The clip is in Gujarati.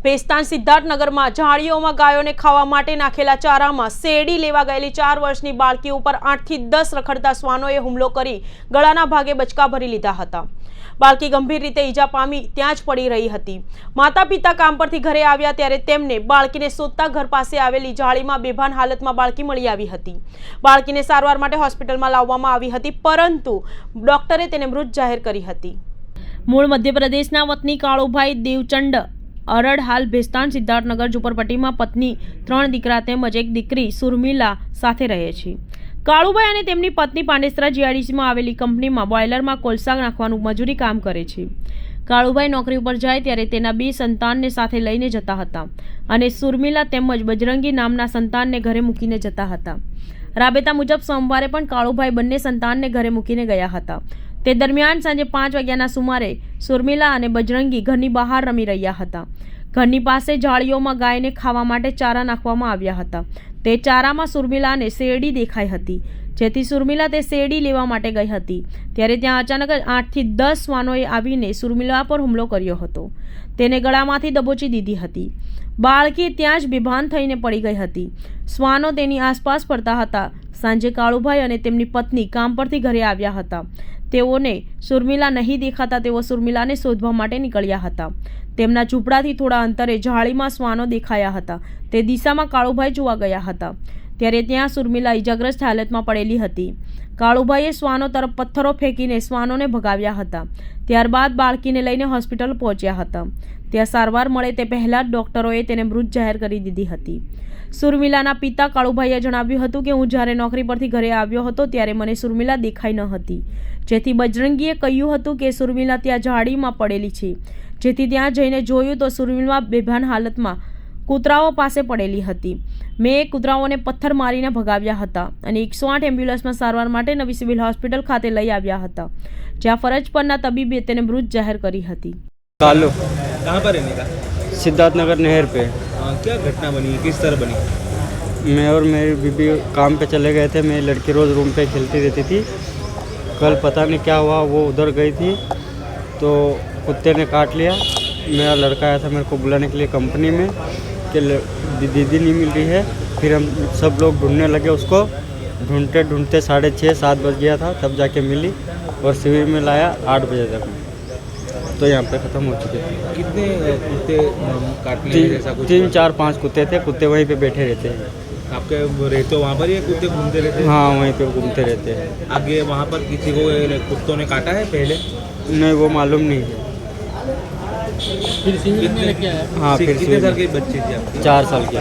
ભેસ્તાન સિદ્ધાર્થનગરમાં ઝાડીઓમાં ગાયોને ખાવા માટે નાખેલા ચારામાં શેરડી લેવા ગયેલી ચાર વર્ષની બાળકી ઉપર આઠથી દસ રખડતા શ્વાનોએ હુમલો કરી ગળાના ભાગે બચકા ભરી લીધા હતા. બાળકી ગંભીર રીતે ઈજા પામી ત્યાં જ પડી રહી હતી. માતા પિતા કામ પરથી ઘરે આવ્યા ત્યારે તેમને બાળકીને શોધતા ઘર પાસે આવેલી જાળીમાં બેભાન હાલતમાં બાળકી મળી આવી હતી. બાળકીને સારવાર માટે હોસ્પિટલમાં લાવવામાં આવી હતી, પરંતુ ડોક્ટરે તેને મૃત જાહેર કરી હતી. મૂળ મધ્યપ્રદેશના વતની કાળુભાઈ દેવચંડ અરડ હાલ ભેસ્તાન સિદ્ધાર્થનગર ઝુંપડપટ્ટીમાં પત્ની ત્રણ દીકરા તેમજ એક દીકરી સુરમીલા સાથે રહે છે. કાળુભાઈ અને તેમની પત્ની પાંડેસરા જીઆરડીસીમાં આવેલી કંપનીમાં બોઇલરમાં કોલસા નાખવાનું મજૂરી કામ કરે છે. કાળુભાઈ નોકરી ઉપર જાય ત્યારે તેના બે સંતાનને સાથે લઈને જતા હતા અને સુરમીલા તેમજ બજરંગી નામના સંતાનને ઘરે મૂકીને જતા હતા. રાબેતા મુજબ સોમવારે પણ કાળુભાઈ બંને સંતાનને ઘરે મૂકીને ગયા હતા. તે દરમિયાન સાંજે પાંચ વાગ્યાના સુમારે સુરમીલા અને બજરંગી ઘરની બહાર રમી રહ્યા હતા. ઘરની પાસે જાળીઓમાં ગાયને ખાવા માટે ચારા નાખવામાં આવ્યા હતા. તે ચારામાં સુરમિલાને શેરડી દેખાઈ હતી. જેથી સુરમિલા તે શેરડી લેવા માટે ગઈ હતી. ત્યારે ત્યાં અચાનક જ આઠથી દસ શ્વાનોએ આવીને સુરમિલા પર હુમલો કર્યો હતો. તેને ગળામાંથી દબોચી દીધી હતી. બાળકી ત્યાં જ બેભાન થઈને પડી ગઈ હતી. શ્વાનો તેની આસપાસ ફરતા હતા. સાંજે કાળુભાઈ અને તેમની પત્ની કામ પરથી ઘરે આવ્યા હતા. તેઓને સુરમિલા નહીં દેખાતા તેઓ સુરમિલાને શોધવા માટે નીકળ્યા હતા. તેમના ઝૂંપડાથી થોડા અંતરે જાળીમાં શ્વાનો દેખાયા હતા. તે દિશામાં કાળુભાઈ જોવા ગયા હતા. ત્યારે ત્યાં સુરમિલા ઈજાગ્રસ્ત હાલતમાં પડેલી હતી. કાળુભાઈએ શ્વાનો તરફ પથ્થરો ફેંકીને શ્વાનોને ભગાવ્યા હતા. ત્યારબાદ બાળકીને લઈને હોસ્પિટલ પહોંચ્યા હતા. ત્યાં સારવાર મળે તે પહેલાં જ ડૉક્ટરોએ તેને મૃત જાહેર કરી દીધી હતી. સુરમિલાના પિતા કાળુભાઈએ જણાવ્યું હતું કે, હું જ્યારે નોકરી પરથી ઘરે આવ્યો હતો ત્યારે મને સુરમિલા દેખાઈ ન હતી. જેથી બજરંગીએ કહ્યું હતું કે, સુરમિલા ત્યાં ઝાડીમાં પડેલી છે. જેથી ત્યાં જઈને જોયું તો સુરમિલા બેભાન હાલતમાં કૂતરાઓ પાસે પડેલી હતી. મેં કૂતરાઓને પથ્થર મારીને ભગાવ્યા હતા અને એકસો આઠ એમ્બ્યુલન્સમાં સારવાર માટે નવી સિવિલ હોસ્પિટલ ખાતે લઈ આવ્યા હતા જ્યાં ફરજ પરના તબીબે તેને મૃત જાહેર કરી હતી कालू कहाँ पर रहने का सिद्धार्थनगर नहर पे हाँ, क्या घटना बनी किस तरह बनी मैं और मेरी बीबी काम पे चले गए थे मेरी लड़की रोज़ रूम पे खेलती रहती थी कल पता नहीं क्या हुआ वो उधर गई थी तो कुत्ते ने काट लिया मेरा लड़का आया था मेरे को बुलाने के लिए कंपनी में कि दीदी नहीं मिल रही है। फिर हम सब लोग ढूँढने लगे उसको। ढूंढते ढूंढते साढ़े छः सात बज गया था तब जाके मिली और शिविर में लाया आठ बजे तक। तो यहाँ पे ख़त्म हो चुके थी। कितने कुत्ते काटने तीन ऐसा कुछ तीन चार पाँच कुत्ते थे। कुत्ते वहीं पे बैठे रहते हैं। आपके रहते हो वहाँ पर ये कुत्ते घूमते रहते हैं? हाँ वहीं पे घूमते रहते हैं। आगे वहाँ पर किसी को कुत्तों ने काटा है पहले? नहीं वो मालूम नहीं है। फिर हाँ फिर कितने शिविर साल में। की बच्ची थी आपकी चार साल की